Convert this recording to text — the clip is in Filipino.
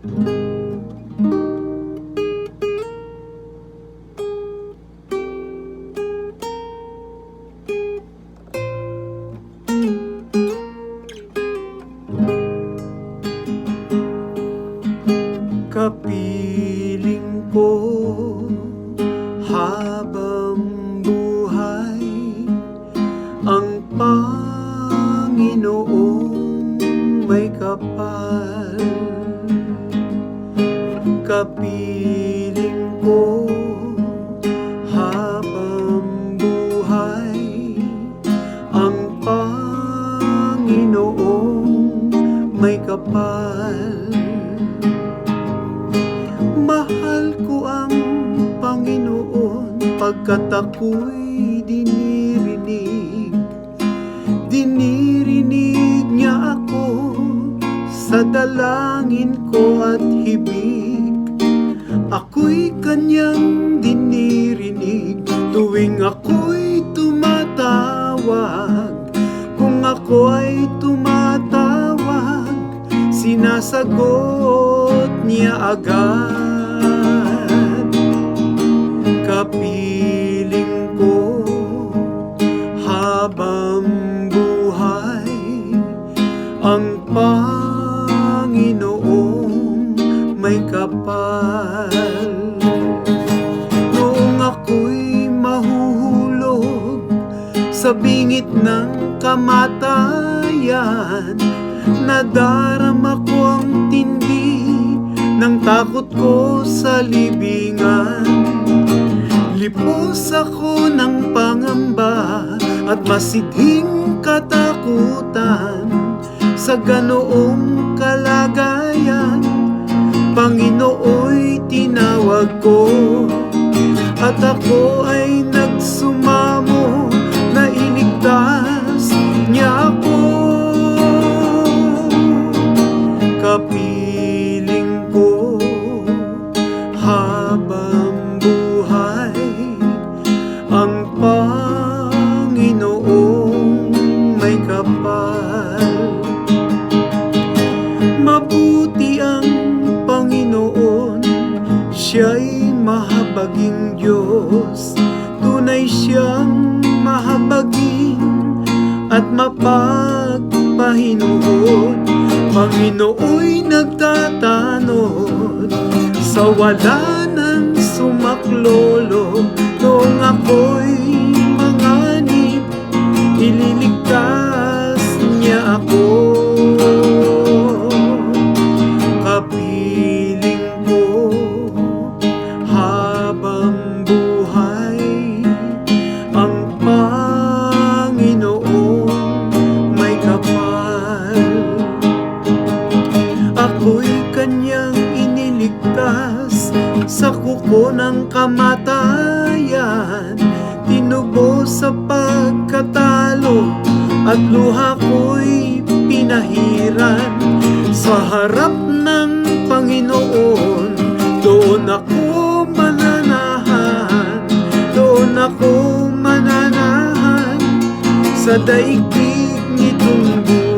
Kapiling Kapiling ko habang buhay ang Panginoong may kapal. Mahal ko ang Panginoon pagkat ako'y dinirinig. Dinirinig niya ako sa dalangin ko at hibig. Ako'y kanyang dinirinig tuwing ako'y tumatawag. Kung ako ay tumatawag, sinasagot niya agad. Kapiling ko habang buhay ang Panginoong may kapal. Sa bingit ng kamatayan, nadarama ko ang tindi ng takot ko sa libingan. Lipos ako ng pangamba at masidhing katakutan sa ganoong kalagayan. Panginooy tinawag ko at ako ay nagsumamo Mabuti ang Panginoon, siya'y mahabaging Diyos. Tunay siyang mahabagin at mapagpahinuhod. Panginooy nagtatanod sa wala ng sumaklolo noong ako'y kuko ng kamatayan. Tinubo sa pagkatalo at luha ko'y pinahiran sa harap ng Panginoon. Doon ako mananahan, doon ako mananahan sa daigdig nitong buhay.